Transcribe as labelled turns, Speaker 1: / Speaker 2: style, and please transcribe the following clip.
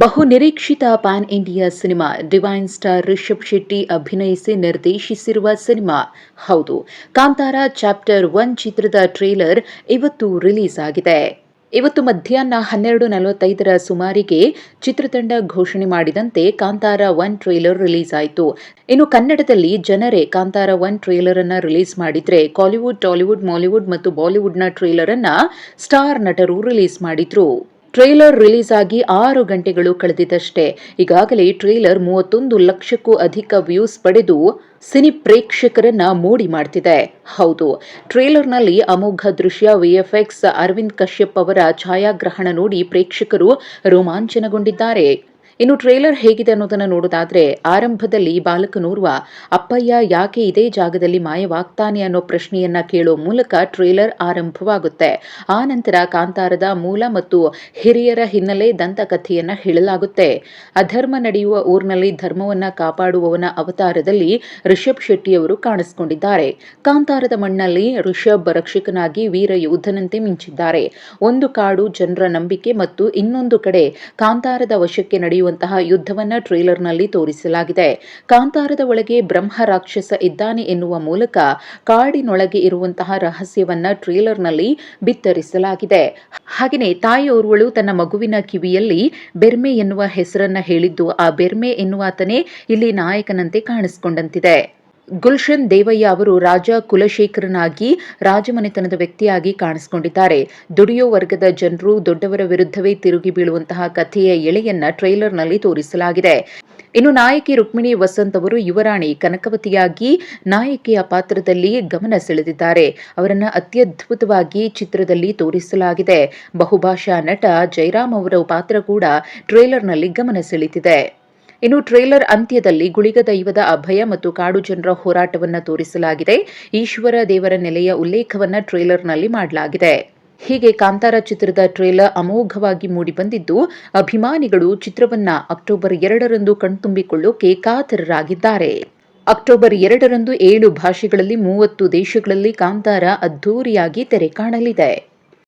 Speaker 1: ಬಹು ನಿರೀಕ್ಷಿತ pan India cinema divine star Rishab Shetty ಅಭಿನಯಿಸಿ ನಿರ್ದೇಶಿಸಿರುವ ಸಿನಿಮಾ. ಹೌದು, ಕಾಂತಾರ ಚಾಪ್ಟರ್ ಒನ್ ಚಿತ್ರದ ಟ್ರೇಲರ್ ಇವತ್ತು ರಿಲೀಸ್ ಆಗಿದೆ. ಇವತ್ತು ಮಧ್ಯಾಹ್ನ ಹನ್ನೆರಡು ನಲವತ್ತೈದರ ಸುಮಾರಿಗೆ ಚಿತ್ರತಂಡ ಘೋಷಣೆ ಮಾಡಿದಂತೆ ಕಾಂತಾರ ಒನ್ ಟ್ರೇಲರ್ ರಿಲೀಸ್ ಆಯಿತು. ಇನ್ನು ಕನ್ನಡದಲ್ಲಿ ಜನರೇ ಕಾಂತಾರ ಒನ್ ಟ್ರೇಲರ್ ಅನ್ನ ರಿಲೀಸ್ ಮಾಡಿದ್ರೆ ಕಾಲಿವುಡ್, ಟಾಲಿವುಡ್, ಮಾಲಿವುಡ್ ಮತ್ತು ಬಾಲಿವುಡ್ನ ಟ್ರೇಲರ್ ಅನ್ನ ಸ್ಟಾರ್ ನಟರು ರಿಲೀಸ್ ಮಾಡಿದ್ರು. ಟ್ರೇಲರ್ ರಿಲೀಸ್ ಆಗಿ ಆರು ಗಂಟೆಗಳು ಕಳೆದಿದ್ದಷ್ಟೇ. ಈಗಾಗಲೇ ಟ್ರೇಲರ್ ಮೂವತ್ತೊಂದು ಲಕ್ಷಕ್ಕೂ ಅಧಿಕ ವ್ಯೂಸ್ ಪಡೆದು ಸಿನಿ ಪ್ರೇಕ್ಷಕರನ್ನ ಮೋಡಿ ಮಾಡ್ತಿದೆ. ಹೌದು, ಟ್ರೇಲರ್ನಲ್ಲಿ ಅಮೋಘ ದೃಶ್ಯ, ವಿಎಫ್ಎಕ್ಸ್, ಅರವಿಂದ್ ಕಶ್ಯಪ್ ಅವರ ಛಾಯಾಗ್ರಹಣ ನೋಡಿ ಪ್ರೇಕ್ಷಕರು ರೋಮಾಂಚನಗೊಂಡಿದ್ದಾರೆ. ಇನ್ನು ಟ್ರೇಲರ್ ಹೇಗಿದೆ ಅನ್ನೋದನ್ನ ನೋಡೋದಾದ್ರೆ, ಆರಂಭದಲ್ಲಿ ಬಾಲಕನೋರ್ವ ಅಪ್ಪಯ್ಯ, ಯಾಕೆ ಇದೇ ಜಾಗದಲ್ಲಿ ಮಾಯವಾಗ್ತಾನೆ ಅನ್ನೋ ಪ್ರಶ್ನೆಯನ್ನ ಕೇಳೋ ಮೂಲಕ ಟ್ರೇಲರ್ ಆರಂಭವಾಗುತ್ತೆ. ಆ ನಂತರ ಕಾಂತಾರದ ಮೂಲ ಮತ್ತು ಹಿರಿಯರ ಹಿನ್ನೆಲೆ ದಂತಕಥೆಯನ್ನ ಹೇಳಲಾಗುತ್ತೆ. ಅಧರ್ಮ ನಡೆಯುವ ಊರಿನಲ್ಲಿ ಧರ್ಮವನ್ನ ಕಾಪಾಡುವವನ ಅವತಾರದಲ್ಲಿ ರಿಷಬ್ ಶೆಟ್ಟಿಯವರು ಕಾಣಿಸಿಕೊಂಡಿದ್ದಾರೆ. ಕಾಂತಾರದ ಮಣ್ಣಲ್ಲಿ ರಿಷಬ್ ರಕ್ಷಕನಾಗಿ ವೀರ ಯೋಧನಂತೆ ಮಿಂಚಿದ್ದಾರೆ. ಒಂದು ಕಾಡು ಜನರ ನಂಬಿಕೆ ಮತ್ತು ಇನ್ನೊಂದು ಕಡೆ ಕಾಂತಾರದ ವಶಕ್ಕೆ ನಡೆಯುವ ನಡೆಯುವಂತಹ ಯುದ್ಧವನ್ನ ಟ್ರೇಲರ್ನಲ್ಲಿ ತೋರಿಸಲಾಗಿದೆ. ಕಾಂತಾರದ ಒಳಗೆ ಬ್ರಹ್ಮ ರಾಕ್ಷಸ ಇದ್ದಾನೆ ಎನ್ನುವ ಮೂಲಕ ಕಾಡಿನೊಳಗೆ ಇರುವಂತಹ ರಹಸ್ಯವನ್ನ ಟ್ರೇಲರ್ನಲ್ಲಿ ಬಿತ್ತರಿಸಲಾಗಿದೆ. ಹಾಗೆಯೇ ತಾಯಿಯೋರ್ವಳು ತನ್ನ ಮಗುವಿನ ಕಿವಿಯಲ್ಲಿ ಬೆರ್ಮೆ ಎನ್ನುವ ಹೆಸರನ್ನ ಹೇಳಿದ್ದು, ಆ ಬೆರ್ಮೆ ಎನ್ನುವಾತನೇ ಇಲ್ಲಿ ನಾಯಕನಂತೆ ಕಾಣಿಸಿಕೊಂಡಂತಿದೆ. ಗುಲ್ಶನ್ ದೇವಯ್ಯ ಅವರು ರಾಜ ಕುಲಶೇಖರನಾಗಿ ರಾಜಮನೆತನದ ವ್ಯಕ್ತಿಯಾಗಿ ಕಾಣಿಸಿಕೊಂಡಿದ್ದಾರೆ. ದುಡಿಯೋ ವರ್ಗದ ಜನರು ದೊಡ್ಡವರ ವಿರುದ್ಧವೇ ತಿರುಗಿ ಬೀಳುವಂತಹ ಕಥೆಯ ಎಳೆಯನ್ನ ಟ್ರೈಲರ್ನಲ್ಲಿ ತೋರಿಸಲಾಗಿದೆ. ಇನ್ನು ನಾಯಕಿ ರುಕ್ಮಿಣಿ ವಸಂತ್ ಅವರು ಯುವರಾಣಿ ಕನಕವತಿಯಾಗಿ ನಾಯಕಿಯ ಪಾತ್ರದಲ್ಲಿ ಗಮನ ಸೆಳೆದಿದ್ದಾರೆ. ಅವರನ್ನ ಅತ್ಯದ್ಭುತವಾಗಿ ಚಿತ್ರದಲ್ಲಿ ತೋರಿಸಲಾಗಿದೆ. ಬಹುಭಾಷಾ ನಟ ಜಯರಾಮ್ ಅವರ ಪಾತ್ರ ಕೂಡ ಟ್ರೇಲರ್ನಲ್ಲಿ ಗಮನ ಸೆಳೆದಿದೆ. ಇನ್ನು ಟ್ರೇಲರ್ ಅಂತ್ಯದಲ್ಲಿ ಗುಳಿಗ ದೈವದ ಅಭಯ ಮತ್ತು ಕಾಡು ಜನರ ಹೋರಾಟವನ್ನು ತೋರಿಸಲಾಗಿದೆ. ಈಶ್ವರ ದೇವರ ನೆಲೆಯ ಉಲ್ಲೇಖವನ್ನು ಟ್ರೇಲರ್ನಲ್ಲಿ ಮಾಡಲಾಗಿದೆ. ಹೀಗೆ ಕಾಂತಾರ ಚಿತ್ರದ ಟ್ರೇಲರ್ ಅಮೋಘವಾಗಿ ಮೂಡಿಬಂದಿದ್ದು ಅಭಿಮಾನಿಗಳು ಚಿತ್ರವನ್ನ ಅಕ್ಟೋಬರ್ ಎರಡರಂದು ಕಣ್ತುಂಬಿಕೊಳ್ಳೋಕೆ ಕಾತರರಾಗಿದ್ದಾರೆ ಅಕ್ಟೋಬರ್ ಎರಡರಂದು ಏಳು ಭಾಷೆಗಳಲ್ಲಿ ಮೂವತ್ತು ದೇಶಗಳಲ್ಲಿ ಕಾಂತಾರ ಅದ್ದೂರಿಯಾಗಿ ತೆರೆ ಕಾಣಲಿದೆ.